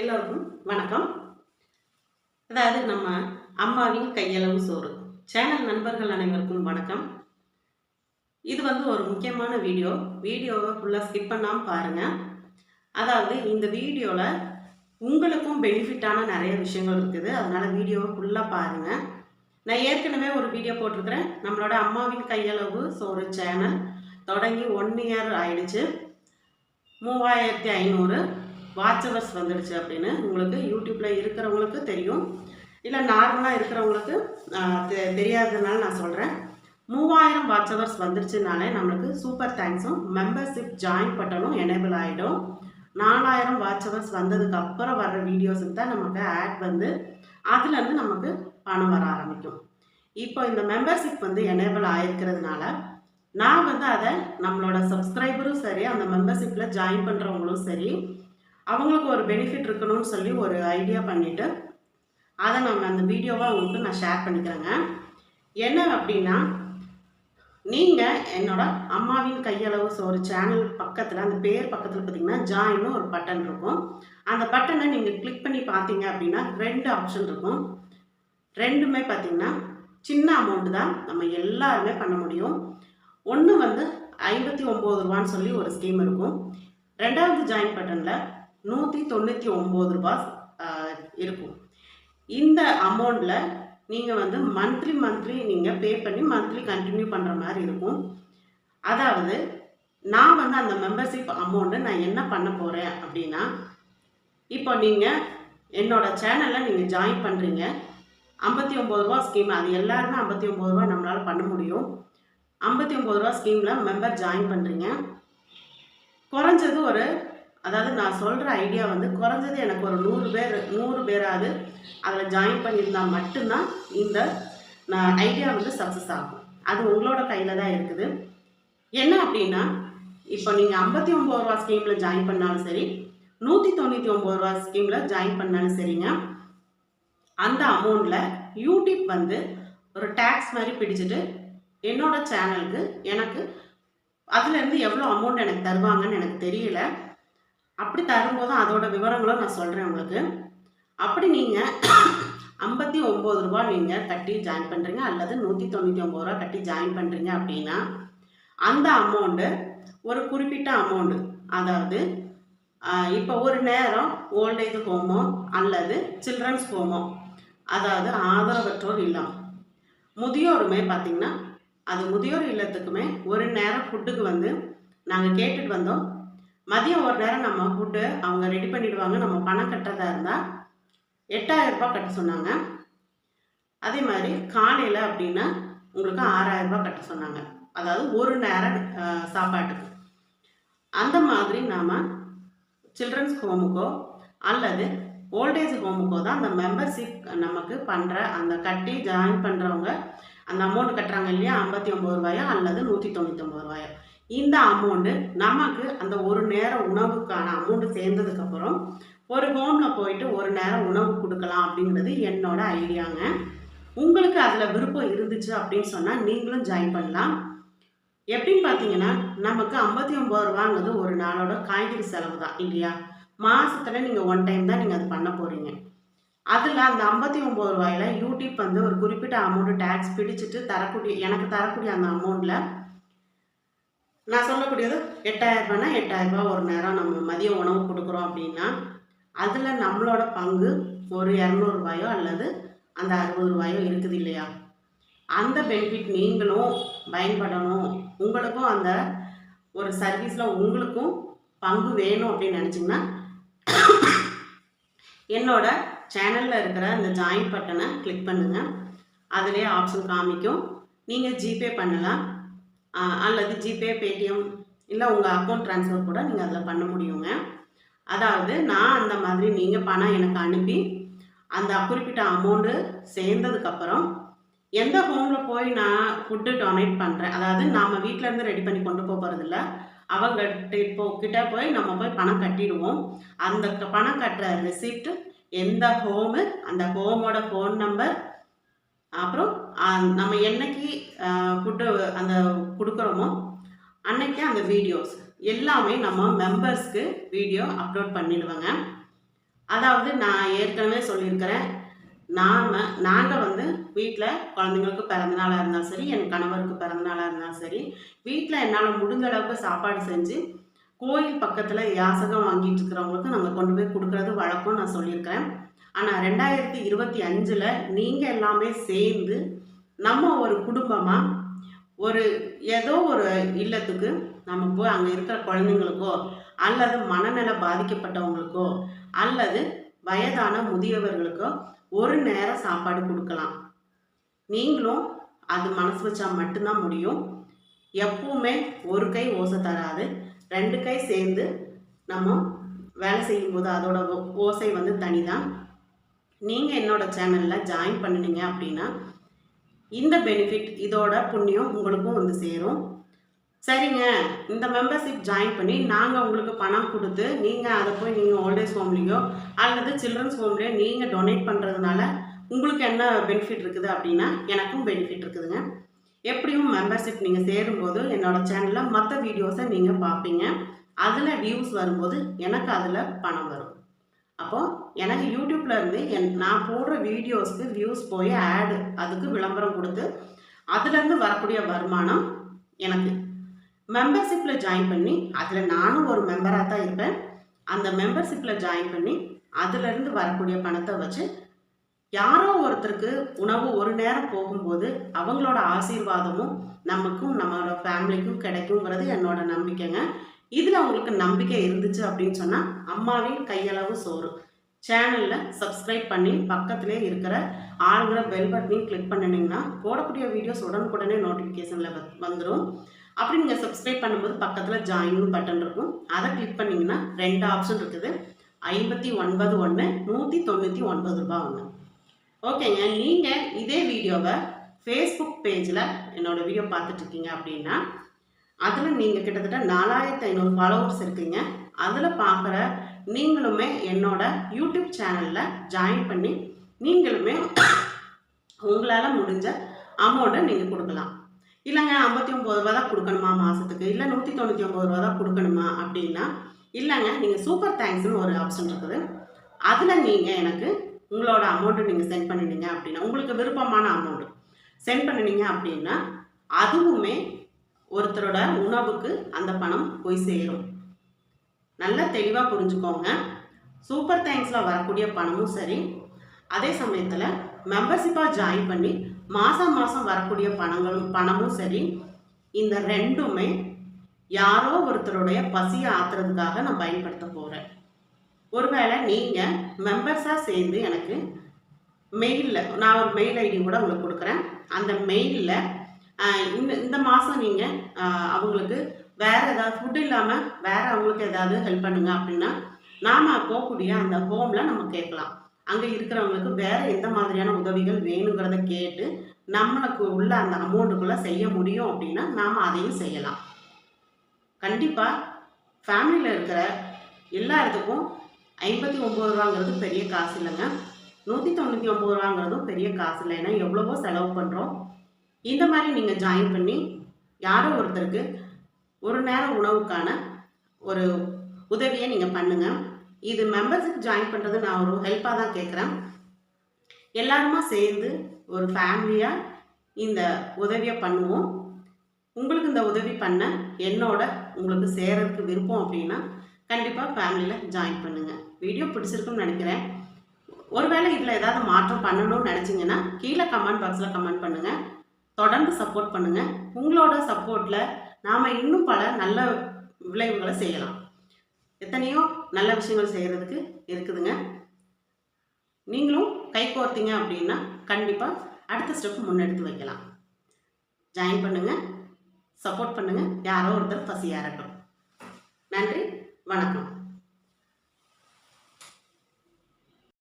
எல்லோருக்கும் வணக்கம். அதாவது நம்ம அம்மாவின் கையளவு சோறு. சேனல் நண்பர்கள் அனைவருக்கும் வணக்கம். இது வந்து ஒரு முக்கியமான வீடியோ. வீடியோவை ஃபுல்லாக ஸ்கிப் பண்ணாமல் பாருங்கள் அதாவது இந்த வீடியோவில் உங்களுக்கும் பெனிஃபிட்டான நிறைய விஷயங்கள் இருக்குது. அதனால் வீடியோவை ஃபுல்லாக பாருங்கள் நான் ஏற்கனவே ஒரு வீடியோ போட்டிருக்கிறேன். நம்மளோட அம்மாவின் கையளவு சோறு சேனல் தொடங்கி ஒன் இயர் ஆயிடுச்சு. மூவாயிரத்தி ஐநூறு. வாட்சவர்ஸ் வந்துடுச்சு அப்படின்னு உங்களுக்கு யூடியூப்பில் இருக்கிறவங்களுக்கு தெரியும். இல்லை நார்மலாக இருக்கிறவங்களுக்கு தெ- தெரியாததுனால நான் சொல்கிறேன் மூவாயிரம் வாட்சவர்ஸ் வந்துருச்சுனாலே நம்மளுக்கு சூப்பர் தேங்க்ஸும் மெம்பர்ஷிப் ஜாயின் பட்டனும் எனேபிள் ஆகிடும் நாலாயிரம் வாட்சவர்ஸ் வந்ததுக்கு அப்புறம் வர்ற வீடியோஸுக்கு தான் நமக்கு ஆட் வந்து அதுலேருந்து நமக்கு பணம் வர ஆரம்பிக்கும். இப்போ இந்த மெம்பர்ஷிப் வந்து எனேபிள் ஆகிருக்கிறதுனால நான் வந்து அதை நம்மளோட சப்ஸ்கிரைபரும் சரி அந்த மெம்பர்ஷிப்பில் ஜாயின் பண்ணுறவங்களும் சரி அவங்களுக்கு ஒரு பெனிஃபிட் இருக்கணும்னு சொல்லி ஒரு ஐடியா பண்ணிவிட்டு அதை நாங்கள் அந்த வீடியோவாக உங்களுக்கு நான் ஷேர் பண்ணிக்கிறேங்க. என்ன அப்படின்னா நீங்கள் என்னோட அம்மாவின் கையளவு ஒரு சேனல் பக்கத்தில் அந்த பேர் பக்கத்தில் பார்த்தீங்கன்னா ஜாயின்னு ஒரு பட்டன் இருக்கும். அந்த பட்டனை நீங்கள் கிளிக் பண்ணி பார்த்தீங்க அப்படின்னா ரெண்டு ஆப்ஷன் இருக்கும். ரெண்டுமே பார்த்தீங்கன்னா சின்ன அமௌண்ட்டு தான் நம்ம எல்லாருமே பண்ண முடியும். ஒன்று வந்து ஐம்பத்தி ஒம்பது ரூபான்னு சொல்லி ஒரு ஸ்கீம் இருக்கும். ரெண்டாவது ஜாயின் பட்டனில் நூற்றி தொண்ணூற்றி ஒம்பது ரூபாய் இருக்கும். இந்த அமௌண்ட்டில் நீங்கள் வந்து மந்த்லி மந்த்லி நீங்கள் பே பண்ணி மந்த்லி கண்டினியூ பண்ணுற மாதிரி இருக்கும். அதாவது நான் வந்து அந்த மெம்பர்ஷிப் அமௌண்ட்டு நான் என்ன பண்ண போகிறேன் அப்படின்னா இப்போ நீங்கள் என்னோட சேனலில் நீங்கள் ஜாயின் பண்ணுறீங்க ஐம்பத்தி ஒம்பது ரூபா ஸ்கீம் அது எல்லாருமே ஐம்பத்தி ஒம்பது ரூபா நம்மளால் பண்ண முடியும். ஐம்பத்தி ஒம்பது ரூபா ஸ்கீமில் மெம்பர் ஜாயின் பண்ணுறீங்க குறைஞ்சது ஒரு அதாவது நான் சொல்கிற ஐடியா வந்து குறைஞ்சது எனக்கு ஒரு நூறு பேர் நூறு பேராவது அதில் ஜாயின் பண்ணியிருந்தால் மட்டும்தான் இந்த நான் ஐடியா வந்து சக்ஸஸ் ஆகும். அது உங்களோட கையில் தான் இருக்குது. என்ன அப்படின்னா இப்போ நீங்கள் ஐம்பத்தி ஒம்பது ரூபா ஸ்கீமில் ஜாயின் பண்ணாலும் சரி நூற்றி தொண்ணூற்றி ஒம்பது ரூபா ஸ்கீமில் ஜாயின் பண்ணாலும் சரிங்க. அந்த அமௌண்ட்டில் யூடியூப் வந்து ஒரு டேக்ஸ் மாதிரி பிடிச்சிட்டு என்னோட சேனலுக்கு எனக்கு அதுலேருந்து எவ்வளோ அமௌண்ட் எனக்கு தருவாங்கன்னு எனக்கு தெரியல. அப்படி தரும்போது அதோட விவரங்களும் நான் சொல்கிறேன் உங்களுக்கு. அப்படி நீங்கள் ஐம்பத்தி ஒம்பது ரூபா நீங்கள் கட்டி ஜாயின் பண்ணுறீங்க அல்லது நூற்றி தொண்ணூற்றி ஒம்பது ரூபா கட்டி ஜாயின் பண்ணுறீங்க அப்படின்னா அந்த அமௌண்ட்டு ஒரு குறிப்பிட்ட அமௌண்ட்டு அதாவது இப்போ ஒரு நேரம் ஓல்டேஜ் ஹோமோ அல்லது சில்ட்ரன்ஸ் ஹோமோ அதாவது ஆதரவற்றோர் இல்லம். முதியோருமே பார்த்திங்கன்னா அது முதியோர் இல்லத்துக்குமே ஒரு நேரம் ஃபுட்டுக்கு வந்து நாங்கள் கேட்டுட்டு வந்தோம் மதியம் ஒரு நேரம் நம்ம ஃபுட்டு அவங்க ரெடி பண்ணிடுவாங்க. நம்ம பணம் கட்டுறதா இருந்தால் எட்டாயிரம் ரூபாய் கட்ட சொன்னாங்க. அதே மாதிரி காலையில் அப்படின்னா உங்களுக்கு ஆறாயிரம் ரூபாய் கட்ட சொன்னாங்க. அதாவது ஒரு நேரம் சாப்பாட்டுக்கு. அந்த மாதிரி நாம் சில்ட்ரன்ஸ் ஹோமுக்கோ அல்லது ஓல்டேஜ் ஹோமுக்கோ தான் அந்த மெம்பர்ஷிப் நமக்கு பண்ணுற அந்த கட்டி ஜாயின் பண்ணுறவங்க அந்த அமௌண்ட் கட்டுறாங்க இல்லையா? ஐம்பத்தி ஒம்பது ரூபாயோ அல்லது நூற்றி தொண்ணூற்றி ஒம்பது ரூபாயோ. இந்த அமௌண்ட்டு நமக்கு அந்த ஒரு நேரம் உணவுக்கான அமௌண்ட்டு சேர்ந்ததுக்கப்புறம் ஒரு ஹோமில் போயிட்டு ஒரு நேரம் உணவு கொடுக்கலாம் அப்படிங்கிறது என்னோட ஐடியாங்க. உங்களுக்கு அதில் விருப்பம் இருந்துச்சு அப்படின்னு சொன்னால் நீங்களும் ஜாயின் பண்ணலாம். எப்படின்னு பார்த்தீங்கன்னா நமக்கு ஐம்பத்தி ஒம்பது ரூபாங்கிறது ஒரு நாளோட காய்கறி செலவு தான் இல்லையா? மாதத்தில் நீங்கள் ஒன் டைம் தான் நீங்கள் அது பண்ண போகிறீங்க அதில் அந்த ஐம்பத்தி ஒம்பது ரூபாயில் யூடியூப் வந்து ஒரு குறிப்பிட்ட அமௌண்ட்டு டேக்ஸ் பிடிச்சிட்டு தரக்கூடிய எனக்கு தரக்கூடிய அந்த அமௌண்ட்டில் நான் சொல்லக்கூடியது எட்டாயிரம் எட்டாயிரரூபா எட்டாயிரம் ரூபாய் ஒரு நேரம் நம்ம மதிய உணவு கொடுக்குறோம் அப்படின்னா அதில் நம்மளோட பங்கு ஒரு இரநூறுபாயோ அல்லது அந்த அறுபது ரூபாயோ இருக்குது இல்லையா? அந்த பெனிஃபிட் நீங்களும் பயன்படணும். உங்களுக்கும் அந்த ஒரு சர்வீஸில் உங்களுக்கும் பங்கு வேணும் அப்படின்னு நினச்சிங்கன்னா என்னோட சேனலில் இருக்கிற இந்த ஜாயின் பட்டனை கிளிக் பண்ணுங்கள் அதுலேயே ஆப்ஷன் காமிக்கும். நீங்கள் ஜிபே பண்ணலாம். அல்லது ஜிபே பேடிஎம் இல்லை உங்கள் அக்கௌண்ட் ட்ரான்ஸ்ஃபர் கூட நீங்கள் அதில் பண்ண முடியுங்க. அதாவது நான் அந்த மாதிரி நீங்கள் பணம் எனக்கு அனுப்பி அந்த குறிப்பிட்ட அமௌண்ட்டு சேர்ந்ததுக்கப்புறம் எந்த ஹோமில் போய் நான் ஃபுட்டு டொனேட் பண்ணுறேன் அதாவது நாம் வீட்டிலேருந்து ரெடி பண்ணி கொண்டு போக போகிறதில்ல அவங்க இப்போ கிட்ட போய் நம்ம போய் பணம் கட்டிடுவோம். அந்த க- பணம் கட்டுற ரெசிப்ட் எந்த ஹோமு அந்த ஹோமோட ஃபோன் நம்பர் அப்புறம் நம்ம என்னைக்கு ஃபுட்டை அந்த கொடுக்குறோமோ அன்னைக்கு அந்த வீடியோஸ் எல்லாமே நம்ம மெம்பர்ஸ்க்கு வீடியோ அப்லோட் பண்ணிடுவேங்க. அதாவது நான் ஏற்கனவே சொல்லியிருக்கிறேன் நாம் நாங்கள் வந்து வீட்டில் குழந்தைங்களுக்கு பிறந்தநாளாக இருந்தாலும் சரி என் கணவருக்கு பிறந்தநாளாக இருந்தாலும் சரி வீட்டில் என்னால் முடிஞ்ச அளவுக்கு சாப்பாடு செஞ்சு கோயில் பக்கத்தில் யாசகம் வாங்கிட்டு இருக்கிறவங்களுக்கு நாங்கள் கொண்டு போய் கொடுக்குறது வழக்கம் நான் சொல்லியிருக்கிறேன். ஆனால் ரெண்டாயிரத்தி இருபத்தி அஞ்சில் நீங்கள் எல்லாமே சேர்ந்து நம்ம ஒரு குடும்பமாக ஒரு ஏதோ ஒரு இல்லத்துக்கு நம்ம போய் அங்கே இருக்கிற குழந்தைங்களுக்கோ அல்லது மனநல பாதிக்கப்பட்டவங்களுக்கோ அல்லது வயதான முதியவர்களுக்கோ ஒரு நேரம் சாப்பாடு கொடுக்கலாம். நீங்களும் அது மனசு வச்சா மட்டும்தான் முடியும். எப்பவுமே ஒரு கை ஓசை தராது. ரெண்டு கை சேர்ந்து நம்ம வேலை செய்யும்போது அதோட ஓசை வந்து தனிதான். நீங்கள் என்னோடய சேனலில் ஜாயின் பண்ணினீங்க அப்படின்னா இந்த பெனிஃபிட் இதோட புண்ணியம் உங்களுக்கும் வந்து சேரும். சரிங்க இந்த மெம்பர்ஷிப் ஜாயின் பண்ணி நாங்கள் உங்களுக்கு பணம் கொடுத்து நீங்கள் அதை போய் நீங்கள் ஓல்டேஜ் ஹோம்லேயோ அல்லது சில்ட்ரன்ஸ் ஹோம்லேயோ நீங்கள் டொனேட் பண்ணுறதுனால உங்களுக்கு என்ன பெனிஃபிட் இருக்குது அப்படின்னா எனக்கும் பெனிஃபிட் இருக்குதுங்க. எப்படியும் மெம்பர்ஷிப் நீங்கள் சேரும்போது என்னோடய சேனலில் மற்ற வீடியோஸை நீங்கள் பார்ப்பீங்க. அதில் வியூஸ் வரும்போது எனக்கு அதில் பணம் வரும். அப்போது எனக்கு யூடியூப்ல இருந்து என் நான் போடுற வீடியோஸ்க்கு வியூஸ் போய் ஆடு அதுக்கு விளம்பரம் கொடுத்து அதுலேருந்து வரக்கூடிய வருமானம் எனக்கு. மெம்பர்ஷிப்பில் ஜாயின் பண்ணி அதில் நானும் ஒரு மெம்பராக தான் இருப்பேன். அந்த மெம்பர்ஷிப்பில் ஜாயின் பண்ணி அதுலேருந்து வரக்கூடிய பணத்தை வச்சு யாரோ ஒருத்தருக்கு உணவு ஒரு நேரம் போகும்போது அவங்களோட ஆசீர்வாதமும் நமக்கும் நம்மளோட ஃபேமிலிக்கும் கிடைக்குங்கிறது என்னோட நம்பிக்கைங்க. இதில் உங்களுக்கு நம்பிக்கை இருந்துச்சு அப்படின்னு சொன்னால் அம்மாவின் கையளவு சோறு. சேனலில் சப்ஸ்கிரைப் பண்ணி பக்கத்திலே இருக்கிற ஆளுங்கிற பெல் பட்டனையும் கிளிக் பண்ணினீங்கன்னா போடக்கூடிய வீடியோஸ் உடனுக்குடனே நோட்டிஃபிகேஷனில் வந்துடும் அப்படி நீங்கள் சப்ஸ்கிரைப் பண்ணும்போது பக்கத்தில் ஜாயின் பட்டன் இருக்கும். அதை கிளிக் பண்ணிங்கன்னா ரெண்டு ஆப்ஷன் இருக்குது. ஐம்பத்தி ஒன்பது ஒன்று நூற்றி தொண்ணூற்றி ஒன்பது ரூபா ஒன்று ஓகேங்க நீங்கள் இதே வீடியோவை ஃபேஸ்புக் பேஜில் என்னோடய வீடியோ பார்த்துட்ருக்கீங்க அப்படின்னா அதில் நீங்கள் கிட்டத்தட்ட நாலாயிரத்தி ஐநூறு ஃபாலோவர்ஸ் இருக்கீங்க. அதில் பார்க்குற நீங்களுமே என்னோட யூடியூப் சேனலில் ஜாயின் பண்ணி நீங்களுமே உங்களால் முடிஞ்ச அமௌண்ட்டை நீங்கள் கொடுக்கலாம். இல்லைங்க ஐம்பத்தி ஒம்பது ரூபா தான் கொடுக்கணுமா மாதத்துக்கு இல்லை நூற்றி தொண்ணூற்றி ஒம்பது ரூபா தான் கொடுக்கணுமா அப்படின்னா இல்லைங்க நீங்கள் சூப்பர் தேங்க்ஸ்னு ஒரு ஆப்ஷன் இருக்குது. அதில் நீங்கள் எனக்கு உங்களோட அமௌண்ட்டு நீங்கள் சென்ட் பண்ணினீங்க அப்படின்னா உங்களுக்கு விருப்பமான அமௌண்ட்டு சென்ட் பண்ணினீங்க அப்படின்னா அதுவுமே ஒருத்தரோட உணவுக்கு அந்த பணம் போய் சேரும். நல்லா தெளிவாக புரிஞ்சுக்கோங்க. சூப்பர் தேங்க்ஸில் வரக்கூடிய பணமும் சரி. அதே சமயத்தில் மெம்பர்ஷிப்பாக ஜாயின் பண்ணி மாதம் மாதம் வரக்கூடிய பணங்களும் பணமும் சரி. இந்த ரெண்டுமே யாரோ ஒருத்தருடைய பசியை ஆத்துறதுக்காக நான் பயன்படுத்த போகிறேன் ஒருவேளை நீங்கள் மெம்பர்ஸாக சேர்ந்து எனக்கு மெயிலில் நான் ஒரு மெயில் ஐடி கூட உங்களுக்கு கொடுக்குறேன். அந்த மெயிலில் இந்த இந்த மாதம் நீங்கள் அவங்களுக்கு வேறு ஏதாவது ஃபுட் இல்லாமல் வேறு அவங்களுக்கு ஏதாவது ஹெல்ப் பண்ணுங்க அப்படின்னா நாம் போகக்கூடிய அந்த ஹோமில் நம்ம கேட்கலாம். அங்கே இருக்கிறவங்களுக்கு வேறு எந்த மாதிரியான உதவிகள் வேணுங்கிறத கேட்டு நம்மளுக்கு உள்ள அந்த அமௌண்ட்டுக்குள்ளே செய்ய முடியும் அப்படின்னா நாம் அதையும் செய்யலாம். கண்டிப்பாக ஃபேமிலியில் இருக்கிற எல்லா இடத்துக்கும் ஐம்பத்தி ஒம்பது ரூபாங்கிறது பெரிய காசு இல்லைங்க. நூற்றி தொண்ணூற்றி ஒம்பது ரூபாங்கிறதும் பெரிய காசு இல்லை. ஏன்னா எவ்வளவோ செலவு பண்ணுறோம் இந்த மாதிரி நீங்கள் ஜாயின் பண்ணி யாரோ ஒருத்தருக்கு ஒரு நேரம் உணவுக்கான ஒரு உதவியை நீங்கள் பண்ணுங்கள் இது மெம்பர்ஷிப் ஜாயின் பண்ணுறது நான் ஒரு ஹெல்ப்பாக தான் கேட்குறேன் எல்லாருமா சேர்ந்து ஒரு ஃபேமிலியாக இந்த உதவியை பண்ணுவோம். உங்களுக்கு இந்த உதவி பண்ண என்னோட உங்களுக்கு சேரதுக்கு விருப்பம் அப்படின்னா கண்டிப்பாக ஃபேமிலியில் ஜாயின் பண்ணுங்கள் வீடியோ பிடிச்சிருக்குன்னு நினைக்கிறேன். ஒருவேளை இதில் ஏதாவது மாற்றம் பண்ணணும்னு நினச்சிங்கன்னா கீழே கமெண்ட் பாக்ஸில் கமெண்ட் பண்ணுங்கள் தொடர்ந்து சப்போர்ட் பண்ணுங்கள் உங்களோட சப்போர்ட்டில் நாம் இன்னும் பல நல்ல விளைவுகளை செய்யலாம். எத்தனையோ நல்ல விஷயங்கள் செய்கிறதுக்கு இருக்குதுங்க. நீங்களும் கை கோர்த்தீங்க அப்படின்னா கண்டிப்பாக அடுத்த ஸ்டெப் முன்னெடுத்து வைக்கலாம். ஜாயின் பண்ணுங்கள் சப்போர்ட் பண்ணுங்கள் யாரோ ஒருத்தர் பசியாரட்டும் நன்றி. வணக்கம்.